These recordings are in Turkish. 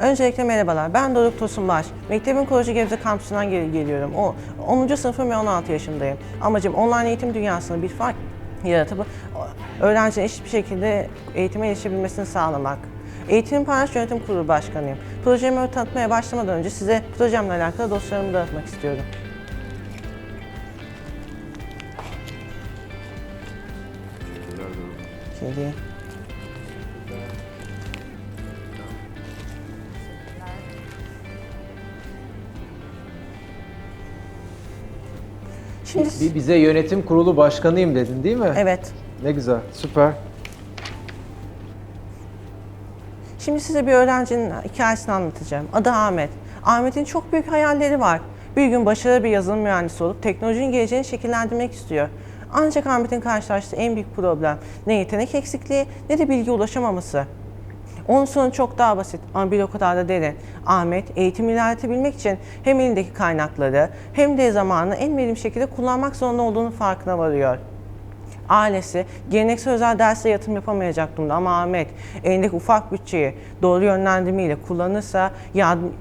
Öncelikle merhabalar. Ben Doruk Tosunbaş. Mektebin Koleji Gebze Kampüsü'nden gel- geliyorum. O 10. sınıfım ve 16 yaşındayım. Amacım online eğitim dünyasında bir fark yaratıp öğrencinin eşit bir şekilde eğitime erişebilmesini sağlamak. Eğitim Paylaş Yönetim Kurulu Başkanıyım. Projemi tanıtmaya başlamadan önce size projemle alakalı dosyalarımı dağıtmak istiyorum. Şimdi Şimdi Bir bize yönetim kurulu başkanıyım dedin değil mi? evet. Ne güzel, süper. Şimdi size bir öğrencinin hikayesini anlatacağım. Adı Ahmet. Ahmet'in çok büyük hayalleri var. Bir gün başarılı bir yazılım mühendisi olup teknolojinin geleceğini şekillendirmek istiyor. Ancak Ahmet'in karşılaştığı en büyük problem ne yetenek eksikliği ne de bilgi ulaşamaması. Onun sonu çok daha basit ama bir o kadar da derin. Ahmet eğitim ilerletebilmek için hem elindeki kaynakları hem de zamanını en verimli şekilde kullanmak zorunda olduğunu farkına varıyor. Ailesi geleneksel özel derse yatırım yapamayacak durumda ama Ahmet elindeki ufak bütçeyi doğru yönlendirmeyle kullanırsa yardım,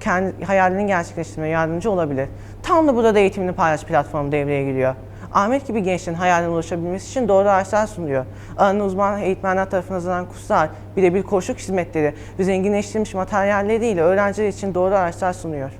kendi hayalini gerçekleştirmeye yardımcı olabilir. Tam da burada da eğitimini paylaş platformu devreye giriyor. Ahmet gibi gençlerin hayaline ulaşabilmesi için doğru araçlar sunuyor. Alanı uzman eğitmenler tarafından hazırlanan kurslar, birebir koşuk hizmetleri ve zenginleştirilmiş materyalleriyle öğrenciler için doğru araçlar sunuyor.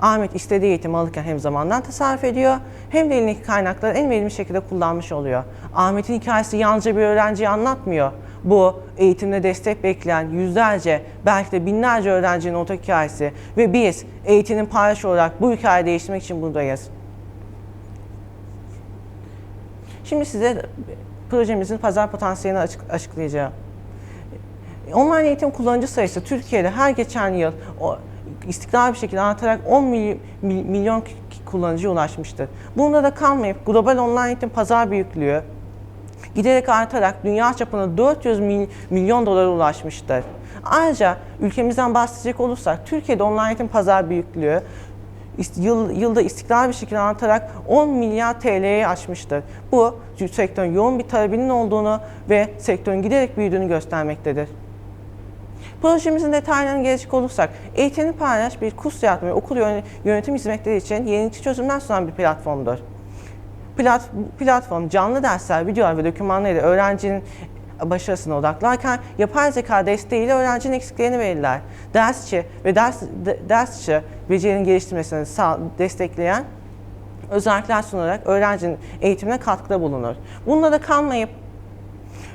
Ahmet istediği eğitimi alırken hem zamandan tasarruf ediyor hem de elindeki kaynakları en verimli şekilde kullanmış oluyor. Ahmet'in hikayesi yalnızca bir öğrenciyi anlatmıyor. Bu eğitimde destek bekleyen yüzlerce belki de binlerce öğrencinin ortak hikayesi ve biz eğitimin paylaş olarak bu hikayeyi değiştirmek için buradayız. Şimdi size projemizin pazar potansiyelini açık, açıklayacağım. Online eğitim kullanıcı sayısı Türkiye'de her geçen yıl o, istikrarlı bir şekilde artarak 10 mily- mil- milyon kullanıcıya ulaşmıştır. Bunda da kalmayıp global online eğitim pazar büyüklüğü giderek artarak dünya çapında 400 mil- milyon dolara ulaşmıştır. Ayrıca ülkemizden bahsedecek olursak Türkiye'de online eğitim pazar büyüklüğü yıl, yılda istikrarlı bir şekilde artarak 10 milyar TL'yi aşmıştır. Bu sektörün yoğun bir talebinin olduğunu ve sektörün giderek büyüdüğünü göstermektedir. Projemizin detaylarına gelecek olursak, eğitimini paylaş bir kurs yaratma ve okul yön- yönetim hizmetleri için yenilikçi çözümler sunan bir platformdur. Plat, platform canlı dersler, videolar ve dokümanlarıyla öğrencinin başarısına odaklarken yapay zeka desteğiyle öğrencinin eksiklerini belirler. Ders içi ve ders, de- ders içi becerilerin geliştirmesini sağ, destekleyen özellikler sunarak öğrencinin eğitimine katkıda bulunur. Bununla da kalmayıp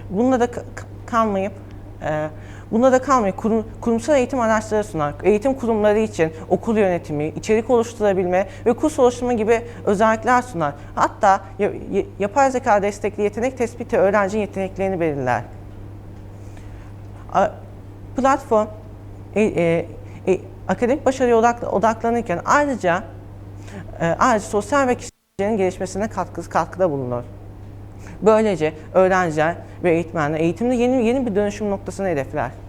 Bununla da ka- kalmayıp e, Bunda da kalmayıp kurum- kurumsal eğitim araçları sunar. Eğitim kurumları için okul yönetimi, içerik oluşturabilme ve kurs oluşturma gibi özellikler sunar. Hatta ya- ya- yapay zeka destekli yetenek tespiti öğrencinin yeteneklerini belirler. Platform e, e, e, akademik başarıya odakla- odaklanırken ayrıca e, ayrıca sosyal ve kişinin gelişmesine katkı, katkıda bulunur. Böylece öğrenciler ve eğitmenler eğitimde yeni yeni bir dönüşüm noktasını hedefler.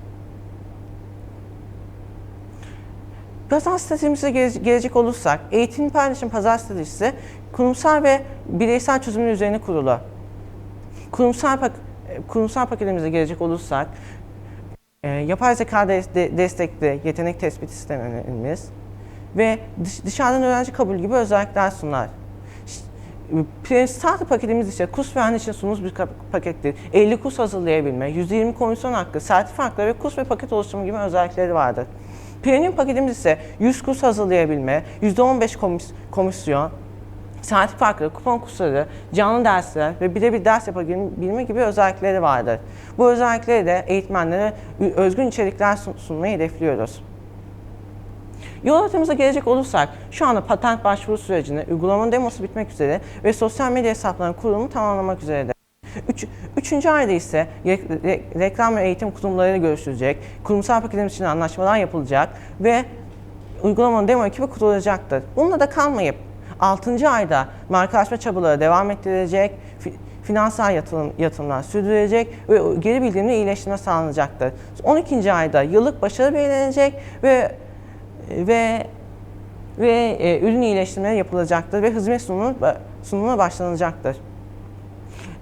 Pazar stratejimize gele- gelecek olursak, eğitim paylaşım pazar stratejisi kurumsal ve bireysel çözümün üzerine kurulu. Kurumsal, kurumsal paketimize gelecek olursak, e, yapay zeka de- de- destekli yetenek tespit sistemimiz ve dış- dışarıdan öğrenci kabul gibi özellikler sunar. Starter paketimiz ise kurs mühendisi için sunduğumuz bir pakettir. 50 kurs hazırlayabilme, %20 komisyon hakkı, sertifika hakları ve kurs ve paket oluşturma gibi özellikleri vardır. Premium paketimiz ise 100 kurs hazırlayabilme, %15 komis- komisyon, sertifika hakları, kupon kursları, canlı dersler ve birebir ders yapabilme gibi özellikleri vardır. Bu özellikleri de eğitmenlere özgün içerikler sun- sunmayı hedefliyoruz. Yol haritamıza gelecek olursak, şu anda patent başvuru sürecinde uygulamanın demosu bitmek üzere ve sosyal medya hesaplarının kurulumu tamamlamak üzeredir. Üç, üçüncü ayda ise re- re- reklam ve eğitim kurumlarıyla görüşülecek, kurumsal paketimiz için anlaşmalar yapılacak ve uygulamanın demo ekibi kurulacaktır. Bununla da kalmayıp 6. ayda markalaşma çabaları devam ettirilecek, fi- finansal yatırım, yatırımlar sürdürülecek ve geri bildirimle iyileştirme sağlanacaktır. 12. ayda yıllık başarı belirlenecek ve ve ve e, ürün iyileştirmeleri yapılacaktır ve hizmet sunumu, sunumuna başlanacaktır.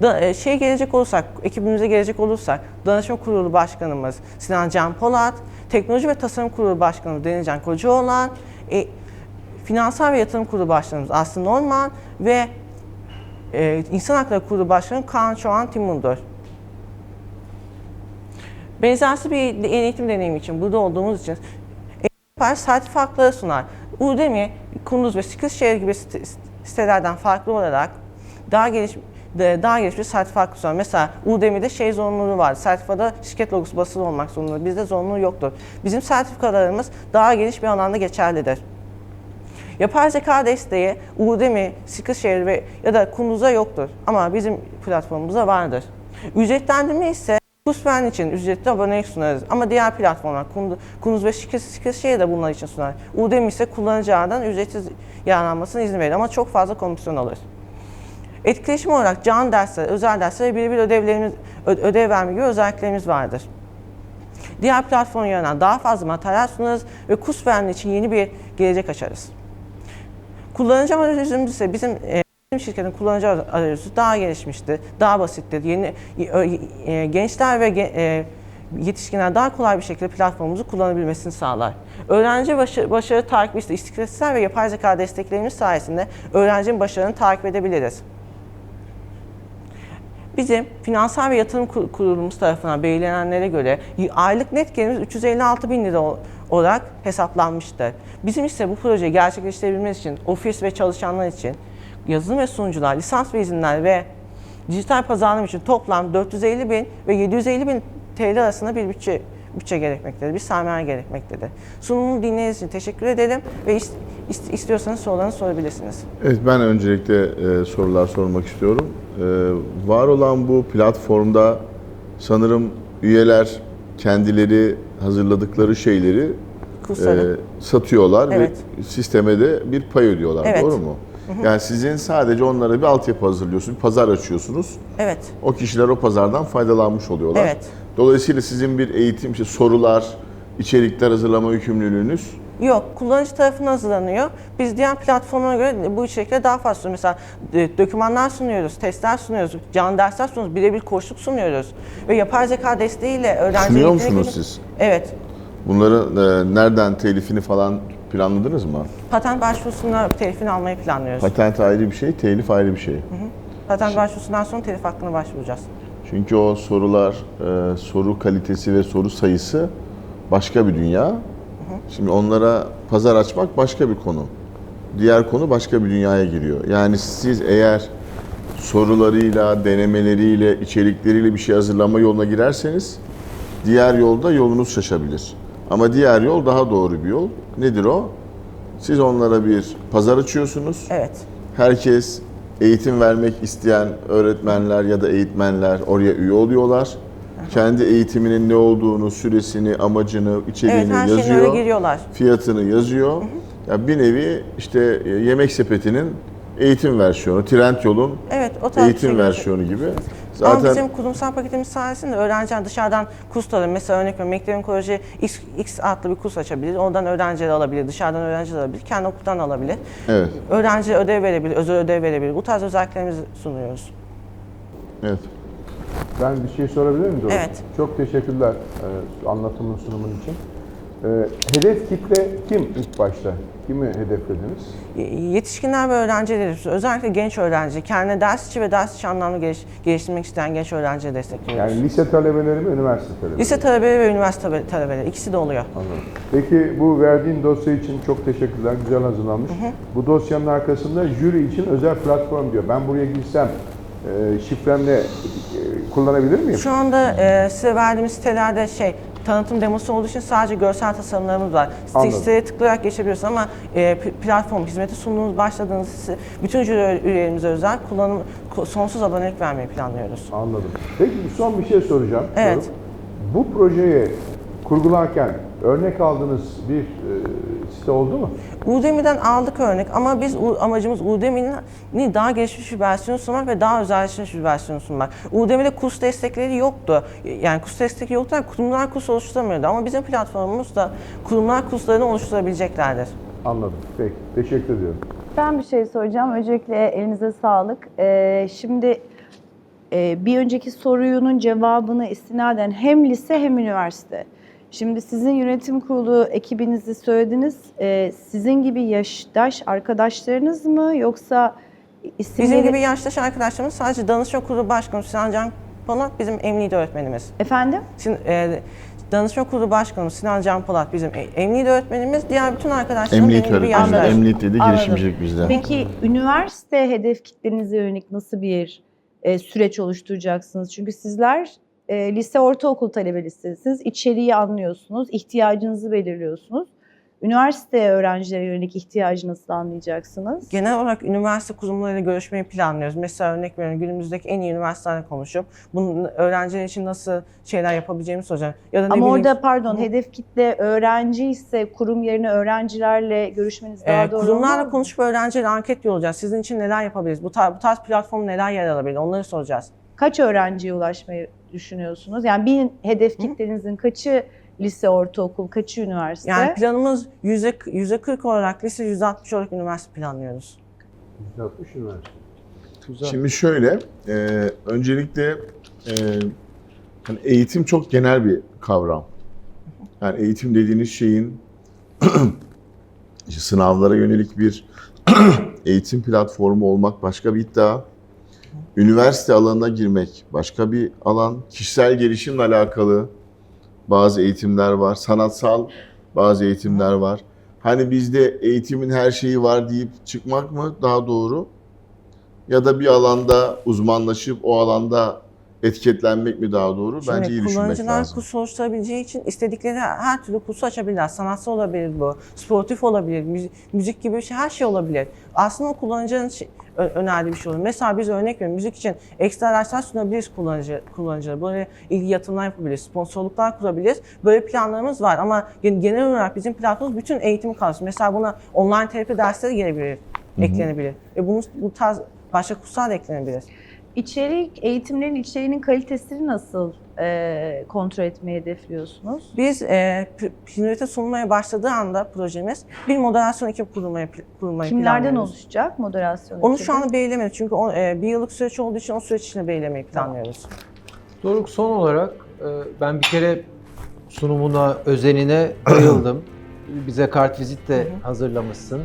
Da, e, şey gelecek olursak, ekibimize gelecek olursak, danışma kurulu başkanımız Sinan Can Polat, teknoloji ve tasarım kurulu başkanımız Denizcan Kocaoğlan, e, finansal ve yatırım kurulu başkanımız Aslı Norman ve e, insan hakları kurulu başkanı Kaan Çoğan Timundur. Benzersiz bir eğitim deneyimi için burada olduğumuz için yapar, sertifikatları sunar. Udemy, Kunduz ve Skillshare gibi site- sitelerden farklı olarak daha geniş daha geniş bir sertifika sunar. Mesela Udemy'de şey zorunluluğu var. Sertifikada şirket logosu basılı olmak zorunda. Bizde zorunluluğu yoktur. Bizim sertifikalarımız daha geniş bir alanda geçerlidir. Yapay zeka desteği Udemy, Skillshare ve ya da Kunduz'a yoktur. Ama bizim platformumuzda vardır. Ücretlendirme ise Kusven için ücretli abonelik sunarız. Ama diğer platformlar Kundu- Kunduz ve Skill- Skillshare de bunlar için sunar. Udemy ise kullanıcı ağından ücretsiz yararlanmasına izin verir ama çok fazla komisyon alır. Etkileşim olarak can dersler, özel dersler ve birebir ödevlerimiz, ödev verme gibi özelliklerimiz vardır. Diğer platform yönelen daha fazla materyal sunarız ve kurs verme için yeni bir gelecek açarız. Kullanıcı arayüzümüz ise bizim e, bizim şirketin kullanıcı arayüzü daha gelişmiştir, daha basittir. Yeni e, gençler ve e, yetişkinler daha kolay bir şekilde platformumuzu kullanabilmesini sağlar. Öğrenci başı, başarı takibi ise istatistiksel ve yapay zeka desteklerimiz sayesinde öğrencinin başarını takip edebiliriz. Bizim finansal ve yatırım kur- kurulumuz tarafından belirlenenlere göre aylık net gelirimiz 356 bin lira ol- olarak hesaplanmıştır. Bizim ise bu projeyi gerçekleştirebilmemiz için ofis ve çalışanlar için yazılım ve sunucular, lisans ve izinler ve dijital pazarlama için toplam 450 bin ve 750 bin TL arasında bir bütçe bütçe gerekmektedir, bir sermaye gerekmektedir. Sunumu dinlediğiniz için teşekkür ederim ve is- is- istiyorsanız sorularınızı sorabilirsiniz. Evet ben öncelikle e, sorular sormak istiyorum. E, var olan bu platformda sanırım üyeler kendileri hazırladıkları şeyleri Kursları. e, satıyorlar Evet. ve sisteme de bir pay ödüyorlar. Evet. Doğru mu? Yani sizin sadece onlara bir altyapı hazırlıyorsunuz, bir pazar açıyorsunuz. Evet. O kişiler o pazardan faydalanmış oluyorlar. Evet. Dolayısıyla sizin bir eğitim, işte sorular, içerikler hazırlama yükümlülüğünüz Yok, kullanıcı tarafından hazırlanıyor. Biz diğer platformlara göre bu içerikleri daha fazla sunuyoruz. Mesela dokümanlar sunuyoruz, testler sunuyoruz, canlı dersler sunuyoruz, birebir koçluk sunuyoruz. Ve yapay zeka desteğiyle öğrenci sunuyor musunuz girip- siz? Evet. Bunları e, nereden telifini falan planladınız mı? Patent başvurusunda telifini almayı planlıyoruz. Patent ayrı bir şey, telif ayrı bir şey. Patent başvurusundan sonra telif hakkına başvuracağız. Çünkü o sorular, e, soru kalitesi ve soru sayısı başka bir dünya. Şimdi onlara pazar açmak başka bir konu. Diğer konu başka bir dünyaya giriyor. Yani siz eğer sorularıyla, denemeleriyle, içerikleriyle bir şey hazırlama yoluna girerseniz diğer yolda yolunuz şaşabilir. Ama diğer yol daha doğru bir yol. Nedir o? Siz onlara bir pazar açıyorsunuz. Evet. Herkes eğitim vermek isteyen öğretmenler ya da eğitmenler oraya üye oluyorlar. Kendi eğitiminin ne olduğunu, süresini, amacını, içeriğini Evet, yazıyor. giriyorlar. Fiyatını yazıyor. Ya bir nevi işte e, yemek sepetinin eğitim versiyonu, Trendyol'un Evet, o eğitim şey versiyonu gibi. Ama Zaten bizim kurumsal paketimiz sayesinde öğrenciler dışarıdan kurs alır. Mesela örnek veriyorum Mekterin Koleji X, X adlı bir kurs açabilir. Oradan öğrenciler alabilir, dışarıdan öğrenciler alabilir, kendi okuldan alabilir. evet. Öğrenci ödev verebilir, özel ödev verebilir. Bu tarz özelliklerimizi sunuyoruz. Evet. Ben bir şey sorabilir miyim? Doğru? Evet. Çok teşekkürler e, anlatımın sunumun için. E, hedef kitle kim ilk başta? Kimi hedeflediniz? Yetişkinler ve öğrencileri, özellikle genç öğrenci, kendine ders içi ve ders içi anlamda geliş- geliştirmek isteyen genç öğrencileri destekliyoruz. Yani lise talebeleri mi, üniversite talebeleri? Lise talebeleri ve üniversite tale- talebeleri ikisi de oluyor. Anladım. Peki bu verdiğin dosya için çok teşekkürler. Güzel hazırlanmış. Bu dosyanın arkasında jüri için özel platform diyor. Ben buraya girsem e, şifremle e, kullanabilir miyim? Şu anda e, size verdiğimiz sitelerde şey tanıtım demosu olduğu için sadece görsel tasarımlarımız var. Anladım. Siteye tıklayarak geçebiliyorsunuz ama e, platform hizmeti sunduğunuz başladığınız bütün jüri üyelerimize özel kullanım sonsuz abonelik vermeyi planlıyoruz. Anladım. Peki son bir şey soracağım. Evet. Bu projeyi kurgularken örnek aldığınız bir e, site oldu mu? Udemy'den aldık örnek ama biz amacımız Udemy'nin daha gelişmiş bir versiyonu sunmak ve daha özelleştirilmiş bir versiyonu sunmak. Udemy'de kurs destekleri yoktu. Yani kurs destekleri yoktu. Yani kurumlar kurs oluşturamıyordu ama bizim platformumuz da kurumlar kurslarını oluşturabileceklerdir. Anladım. Peki. Teşekkür ediyorum. Ben bir şey soracağım. Öncelikle elinize sağlık. Ee, şimdi e, bir önceki sorunun cevabını istinaden hem lise hem üniversite. Şimdi sizin yönetim kurulu ekibinizi söylediniz. E, sizin gibi yaştaş arkadaşlarınız mı yoksa isimleri... Bizim gibi yaştaş arkadaşlarımız sadece danışma kurulu başkanı Sinan Can Polat bizim emniyet öğretmenimiz. Efendim? Sin, e, danışma kurulu başkanımız Sinan Can Polat bizim emniyet öğretmenimiz. Diğer bütün arkadaşlarım Emniyet benim gibi öğretmeni, yaştaş. emniyet dedi Anladım. girişimcilik bizde. Peki üniversite hedef kitlenize yönelik nasıl bir e, süreç oluşturacaksınız? Çünkü sizler e, lise ortaokul talebelisiniz. İçeriği anlıyorsunuz, ihtiyacınızı belirliyorsunuz. Üniversite öğrencilere yönelik ihtiyacı nasıl anlayacaksınız? Genel olarak üniversite kurumlarıyla görüşmeyi planlıyoruz. Mesela örnek veriyorum günümüzdeki en iyi üniversitelerle konuşup bunun öğrenciler için nasıl şeyler yapabileceğimi soracağım. Ya da ne Ama bileyim, orada pardon hedef kitle öğrenci ise kurum yerine öğrencilerle görüşmeniz daha e, doğru kurumlarla konuşup öğrencilerle anket yollayacağız. Sizin için neler yapabiliriz? Bu, tar- bu tarz platform neler yer alabilir? Onları soracağız. Kaç öğrenciye ulaşmayı düşünüyorsunuz? Yani bir hedef kitlenizin kaçı lise, ortaokul, kaçı üniversite? Yani planımız yüzde yüzde 40 olarak lise, yüzde 60 olarak üniversite planlıyoruz. 160 üniversite. Güzel. Şimdi şöyle, e, öncelikle e, hani eğitim çok genel bir kavram. Yani eğitim dediğiniz şeyin sınavlara yönelik bir eğitim platformu olmak başka bir iddia. Üniversite alanına girmek başka bir alan. Kişisel gelişimle alakalı bazı eğitimler var. Sanatsal bazı eğitimler var. Hani bizde eğitimin her şeyi var deyip çıkmak mı daha doğru? ya da bir alanda uzmanlaşıp o alanda etiketlenmek mi daha doğru? Bence iyi Şimdi düşünmek kullanıcılar lazım. kurs oluşturabileceği için istedikleri her türlü kursu açabilirler. Sanatsal olabilir bu, sportif olabilir, müzik, gibi bir şey, her şey olabilir. Aslında o kullanıcının şey- önerdiği bir şey olur. Mesela biz örnek veriyorum, müzik için ekstra araçlar sunabiliriz kullanıcı, kullanıcılara. Böyle ilgi yatırımlar yapabiliriz, sponsorluklar kurabiliriz. Böyle planlarımız var ama gen- genel olarak bizim platformumuz bütün eğitimi kapsıyor. Mesela buna online terapi dersleri gelebilir, eklenebilir. Ve bunu, bu tarz başka kurslar da eklenebilir. İçerik, eğitimlerin içeriğinin kalitesini nasıl e, kontrol etmeyi hedefliyorsunuz? Biz e, Pinret'e sunmaya başladığı anda projemiz bir moderasyon ekibi kurmayı, kurmayı Kimlerden planlıyoruz. oluşacak moderasyon Onu ekibi? şu anda belirlemedik çünkü o, e, bir yıllık süreç olduğu için o süreç içinde belirlemeyi planlıyoruz. Doruk son olarak e, ben bir kere sunumuna, özenine bayıldım. Bize kartvizit de hazırlamışsın.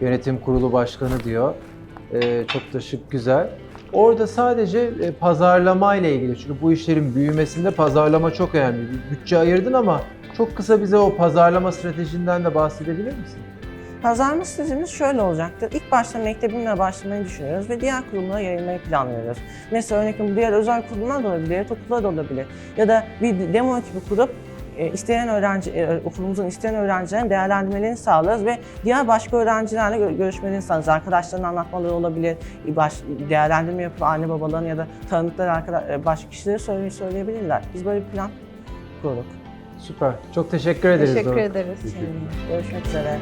Yönetim kurulu başkanı diyor. E, Çok da şık, güzel. Orada sadece e, pazarlama ile ilgili çünkü bu işlerin büyümesinde pazarlama çok önemli. Bir bütçe ayırdın ama çok kısa bize o pazarlama stratejinden de bahsedebilir misin? Pazarlama stratejimiz şöyle olacaktır. İlk başta mektebimle başlamayı düşünüyoruz ve diğer kurumlara yayılmayı planlıyoruz. Mesela örneğin bu diğer özel kurumlar da olabilir, devlet okulları da olabilir. Ya da bir demo ekibi kurup isteyen öğrenci, e, okulumuzun isteyen öğrencilerin değerlendirmelerini sağlarız ve diğer başka öğrencilerle gö- görüşmelerini sağlarız. Arkadaşlarının anlatmaları olabilir, e, baş, değerlendirme yapıp anne babaların ya da tanıdıkları arkadaş, e, başka kişilere söylemeyi söyleyebilirler. Biz böyle bir plan kurduk. Süper. Çok teşekkür ederiz Teşekkür Doruk. ederiz. Görüşmek üzere.